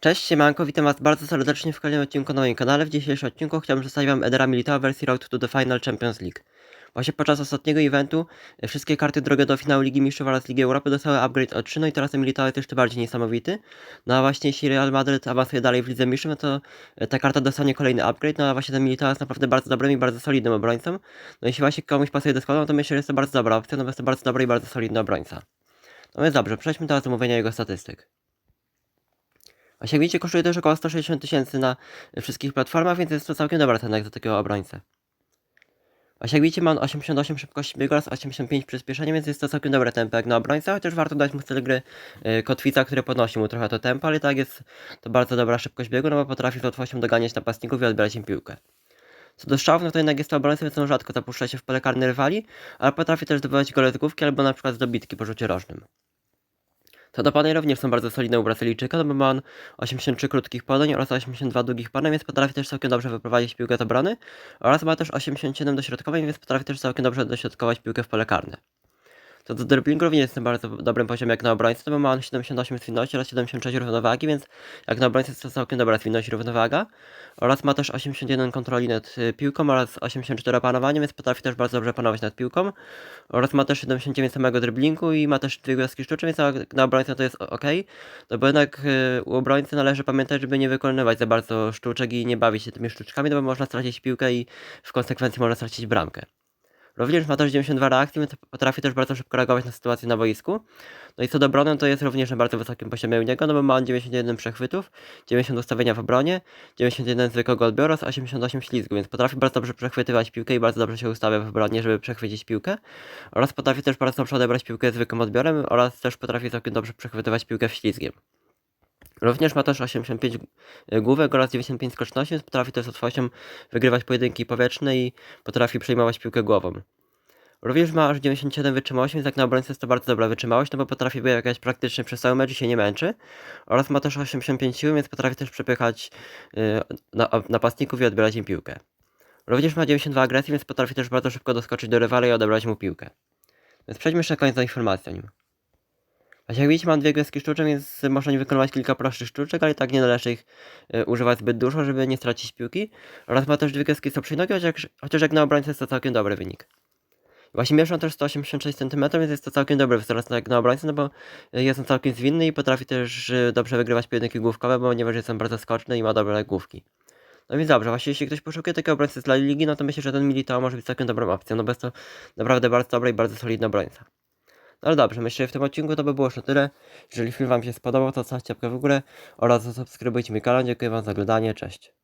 Cześć, siemanko, witam was bardzo serdecznie w kolejnym odcinku na moim kanale. W dzisiejszym odcinku chciałbym przedstawić wam Edera Militao wersji Road to the Final Champions League. Właśnie podczas ostatniego eventu e, wszystkie karty drogie do finału Ligi Mistrzów oraz Ligi Europy dostały upgrade o 3, no i teraz ten Militao jest jeszcze bardziej niesamowity. No a właśnie jeśli Real Madrid awansuje dalej w Lidze Mistrzów, no to e, ta karta dostanie kolejny upgrade, no a właśnie ten Militao jest naprawdę bardzo dobrym i bardzo solidnym obrońcą. No jeśli właśnie komuś pasuje do składu, no to myślę, że jest to bardzo dobra opcja, no bo jest to bardzo dobry i bardzo solidny obrońca. No więc dobrze, przejdźmy teraz do omówienia jego statystyk. Widzicie, kosztuje też około 160 tysięcy na wszystkich platformach, więc jest to całkiem dobra cena jak za takiego jak widzicie, ma on 88 szybkości biegu oraz 85 przyspieszenia, więc jest to całkiem dobre tempo jak na obrońcę, chociaż warto dać mu styl gry yy, kotwica, który podnosi mu trochę to tempo, ale tak jest to bardzo dobra szybkość biegu, no bo potrafi z łatwością doganiać napastników i odbierać im piłkę. Co do strzałów, no to jednak jest to obrońca, więc on rzadko zapuszcza się w pole karne rywali, ale potrafi też zdobywać gole z główki albo na przykład z dobitki po rzucie rożnym. Co do podań również są bardzo solidne u Brazylijczyka, bo ma on 83 krótkich podań oraz 82 długich podań, więc potrafi też całkiem dobrze wyprowadzić piłkę z obrony oraz ma też 87 dośrodkowań, więc potrafi też całkiem dobrze dośrodkować piłkę w pole karne. Co do dribblingu również jest na bardzo dobrym poziomie jak na obrońcy, no bo ma on 78 zwinności oraz 76 równowagi, więc jak na obrońcy jest to całkiem dobra zwinność i równowaga. Oraz ma też 81 kontroli nad y, piłką oraz 84 opanowania, więc potrafi też bardzo dobrze panować nad piłką. Oraz ma też 79 samego dribblingu i ma też dwie gwiazdki sztuczne, więc jak na obrońcę to jest ok. No bo jednak y, u obrońcy należy pamiętać, żeby nie wykonywać za bardzo sztuczek i nie bawić się tymi sztuczkami, no bo można stracić piłkę i w konsekwencji można stracić bramkę. Również ma też 92 reakcji, więc potrafi też bardzo szybko reagować na sytuację na boisku. No i co do obrony, to jest również na bardzo wysokim poziomie u niego, no bo ma on 91 przechwytów, 90 ustawienia w obronie, 91 zwykłego odbioru oraz 88 ślizgu, więc potrafi bardzo dobrze przechwytywać piłkę i bardzo dobrze się ustawia w obronie, żeby przechwycić piłkę. Oraz potrafi też bardzo dobrze odebrać piłkę zwykłym odbiorem oraz też potrafi całkiem dobrze przechwytywać piłkę w ślizgiem. Również ma też 85 główek oraz 95 skoczności, więc potrafi też z łatwością wygrywać pojedynki powietrzne i potrafi przejmować piłkę głową. Również ma aż 97 wytrzymałości, więc jak na obrońcę jest to bardzo dobra wytrzymałość, no bo potrafi biegać praktycznie przez cały mecz i się nie męczy. Oraz ma też 85 siły, więc potrafi też przepychać na, napastników i odbierać im piłkę. Również ma 92 agresji, więc potrafi też bardzo szybko doskoczyć do rywala i odebrać mu piłkę. Więc przejdźmy jeszcze na koniec do informacji o nim. Właśnie jak widzicie mam dwie gwiazdki sztuczek, więc można nie wykonywać kilka prostszych sztuczek, ale tak nie należy ich y, używać zbyt dużo, żeby nie stracić piłki. Oraz ma też dwie gwiazdki słabszej nogi, chociaż, chociaż jak na obrońcę jest to całkiem dobry wynik. Właśnie mierzą on też 186 cm, więc jest to całkiem dobry wzrost jak na obrońcę, no bo jest on całkiem zwinny i potrafi też y, dobrze wygrywać pojedynki główkowe, ponieważ jest on bardzo skoczny i ma dobre główki. No więc dobrze, właśnie jeśli ktoś poszukuje takiego obrońcy z La Ligi, no to myślę, że ten Militao może być całkiem dobrą opcją, no jest to naprawdę bardzo dobry i bardzo solidny obrońca. No ale dobrze, myślę, że w tym odcinku to by było już na tyle. Jeżeli film Wam się spodobał, to zostawcie łapkę w górę oraz zasubskrybujcie mój kanał. Dziękuję Wam za oglądanie, cześć.